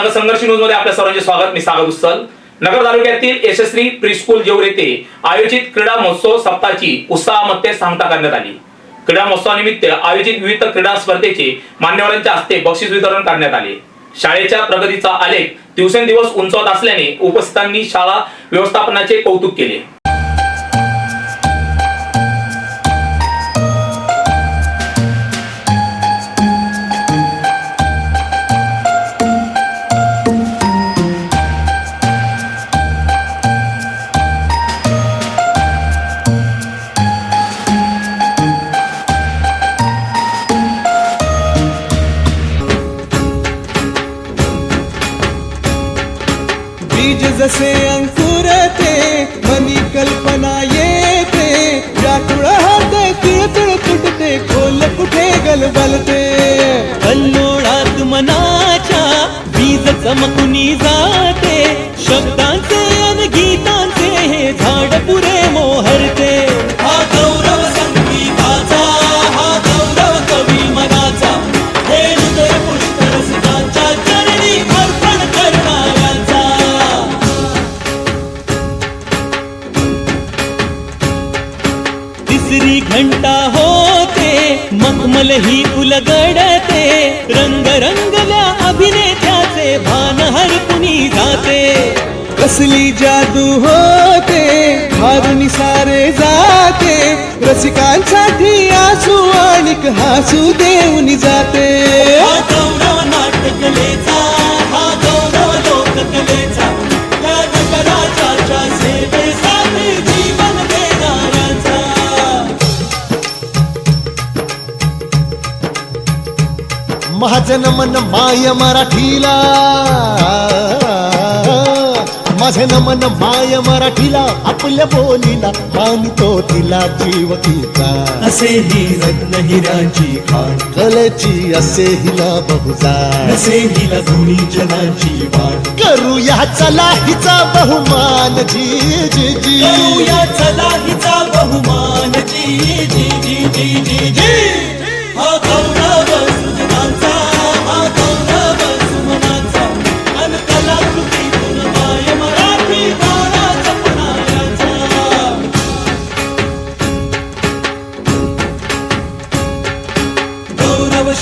नगर संघर्ष न्यूजमध्ये आपल्या सर्वांचे स्वागत. मी सागर उत्सल नगर तालुक्यातील यशस्वी प्रीस्कूल जेवर येथे आयोजित क्रीडा महोत्सव सप्ताहाची उत्साहामध्ये सांगता करण्यात आली. क्रीडा महोत्सवानिमित्त आयोजित विविध क्रीडा स्पर्धेचे मान्यवरांच्या हस्ते बक्षीस वितरण करण्यात आले. शाळेच्या प्रगतीचा आलेख दिवसेंदिवस उंचवत असल्याने उपस्थितांनी शाळा व्यवस्थापनाचे कौतुक केले. बीज जसे अंकुरते मनी कल्पना येते. व्याकुळ हात तुळतुळ तुटते खोल कुठे गलबलते? कल्लोळात मनाच्या बीज चमकुनी जाते. शब्दांचे अन गीतांचे हे झाड पुरे मोहरते. ही उलगडते रंग रंगल्या अभिनेत्याचे भान हरपुनी जाते. कसली जादू होते हारुनी सारे जाते. रसिकांसाठी आसू आणिक हासू देऊन जाते. हा महाजन मन माय मराठीला. माझे नमन माय मराठीला आपल्या बोलीला मानतो तिला जीव तिचा असे ही रत्न हिराची खाण. कलेची असे हिला बहुजार असे हिला धुणी जनाची वाण. करूया चला हिचा बहुमान जी जी जी. करूया चला हिचा बहुमान जी जी जी जी जी जी. हा गौरव सृजनांचा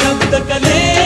गौरव शब्द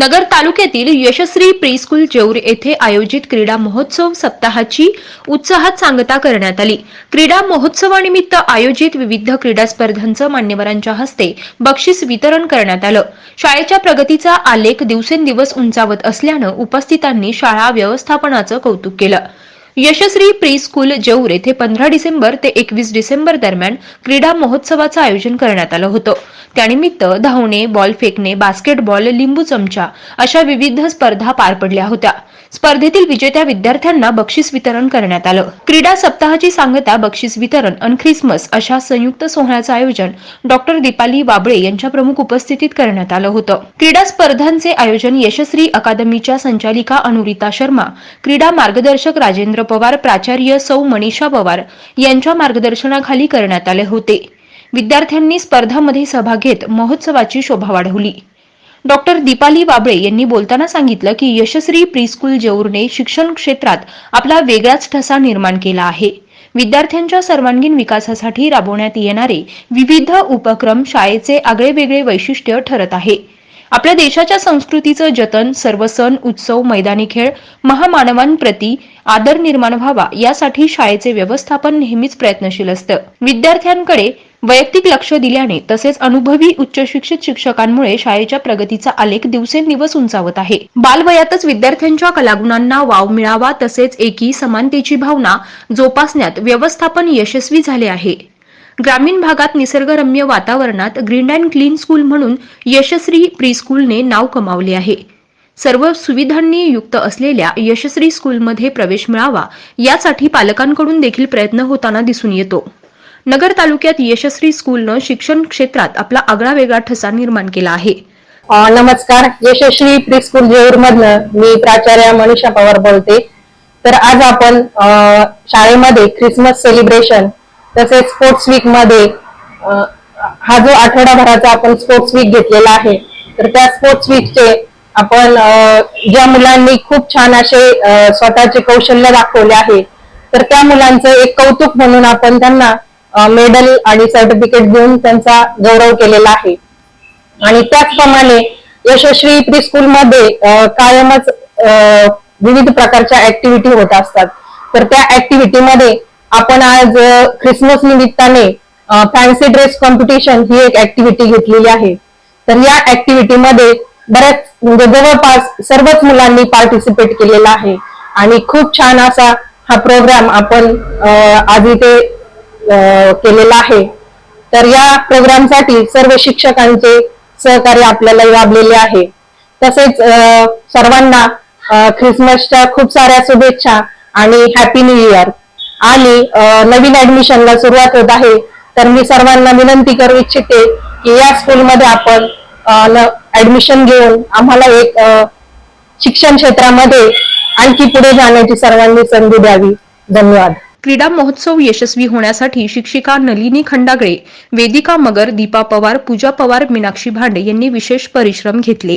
नगर तालुक्यातील यशस्वी प्रीस्कूल जेऊर येथे आयोजित क्रीडा महोत्सव सप्ताहाची उत्साहात सांगता करण्यात आली. क्रीडा महोत्सवानिमित्त आयोजित विविध क्रीडा स्पर्धांचं मान्यवरांच्या हस्ते बक्षीस वितरण करण्यात आलं. शाळेच्या प्रगतीचा आलेख दिवसेंदिवस उंचावत असल्यानं उपस्थितांनी शाळा व्यवस्थापनाचं कौतुक केलं. यशस्वी प्री स्कूल जेऊर येथे पंधरा डिसेंबर ते एकवीस डिसेंबर दरम्यान क्रीडा महोत्सवाचं आयोजन करण्यात आलं होतं. त्यानिमित्त धावणे बॉल फेकणे बास्केटबॉल लिंबू चमचा अशा विविध स्पर्धा पार पडल्या होत्या. स्पर्धेतील विजेत्या विद्यार्थ्यांना बक्षीस वितरण करण्यात आलं. क्रीडा सप्ताहाची सांगता बक्षीस वितरण अन ख्रिसमस अशा संयुक्त सोहळ्याचं आयोजन डॉक्टर दीपाली बाबळे यांच्या प्रमुख उपस्थितीत करण्यात आलं होतं. क्रीडा स्पर्धांचे आयोजन यशस्वी अकादमीच्या संचालिका अनुरिता शर्मा क्रीडा मार्गदर्शक राजेंद्र पवार प्राचार्य सौ मनीषा पवार यांच्या मार्गदर्शनाखाली करण्यात आले होते. विद्यार्थ्यांनी स्पर्धामध्ये सहभाग घेत महोत्सवाची शोभा वाढवली. डॉक्टर दीपाली बाबळे यांनी बोलताना सांगितलं की यशस्वी प्रीस्कूल जेऊरने शिक्षण क्षेत्रात आपला वेगळाच ठसा निर्माण केला आहे. विद्यार्थ्यांच्या सर्वांगीण विकासासाठी राबवण्यात येणारे विविध उपक्रम शाळेचे आगळेवेगळे वैशिष्ट्य ठरत आहे. आपल्या देशाच्या संस्कृतीचं जतन सर्व सण उत्सव मैदानी खेळ महामानवांप्रती आदर निर्माण व्हावा यासाठी शाळेचे व्यवस्थापन नेहमीच प्रयत्नशील असतं. विद्यार्थ्यांकडे वैयक्तिक लक्ष दिल्याने तसेच अनुभवी उच्च शिक्षित शिक्षकांमुळे शाळेच्या प्रगतीचा आलेख दिवसेंदिवस उंचावत आहे. बालवयातच विद्यार्थ्यांच्या कलागुणांना वाव मिळावा तसेच एकी समानतेची भावना जोपासण्यात व्यवस्थापन यशस्वी झाले आहे. ग्रामीण भागात निसर्गरम्य वातावरणात ग्रीन अँड क्लीन स्कूल म्हणून यशस्वी प्री स्कूलने नाव कमावले आहे. सर्व सुविधांनी युक्त असलेल्या यशस्वी स्कूलमध्ये प्रवेश मिळावा यासाठी पालकांकडून देखील प्रयत्न होताना दिसून येतो. नगर तालुक्यात यशस्वी स्कूलनं शिक्षण क्षेत्रात आपला आगळा वेगळा ठसा निर्माण केला आहे. नमस्कार. यशस्वी प्री स्कूल जेऊर मधनं मी प्राचार्य मनीषा पवार बोलते. तर आज आपण शाळेमध्ये क्रिसमस सेलिब्रेशन तसेच स्पोर्ट्स वीकमध्ये हा जो आठवडाभराचा आपण स्पोर्ट्स वीक घेतलेला आहे तर त्या स्पोर्ट्स वीकचे आपण ज्या मुलांनी खूप छान असे स्वतःचे कौशल्य दाखवले आहे तर त्या मुलांचं एक कौतुक म्हणून आपण त्यांना मेडल आणि सर्टिफिकेट देऊन त्यांचा गौरव केलेला आहे. आणि त्याचप्रमाणे यशस्वी प्री स्कूलमध्ये कायमच विविध प्रकारच्या ऍक्टिव्हिटी होत असतात. तर त्या ऍक्टिव्हिटीमध्ये आपण आज ख्रिसमस निमित्ताने फॅन्सी ड्रेस कॉम्पिटिशन ही एक ऍक्टिव्हिटी घेतलेली आहे. तर या ऍक्टिव्हिटीमध्ये बऱ्याच म्हणजे जवळपास सर्वच मुलांनी पार्टिसिपेट केलेला आहे. आणि खूप छान असा हा प्रोग्राम आपण आज इथे केलेला आहे. तर या प्रोग्रामसाठी सर्व शिक्षकांचे सहकार्य आपल्याला लाभलेले आहे. तसेच सर्वांना ख्रिसमसच्या खूप साऱ्या शुभेच्छा आणि हॅपी न्यू इयर आणि नवीन ऍडमिशनला सुरुवात होत आहे. तर मी सर्वांना विनंती करू इच्छिते की या स्कूलमध्ये आपण ऍडमिशन घेऊन आम्हाला एक शिक्षण क्षेत्रामध्ये आणखी पुढे जाण्याची सर्वांनी संधी द्यावी. धन्यवाद. क्रीडा महोत्सव यशस्वी होण्यासाठी शिक्षिका नलिनी खंडागळे वेदिका मगर दीपा पवार पूजा पवार मीनाक्षी भांडे यांनी विशेष परिश्रम घेतले.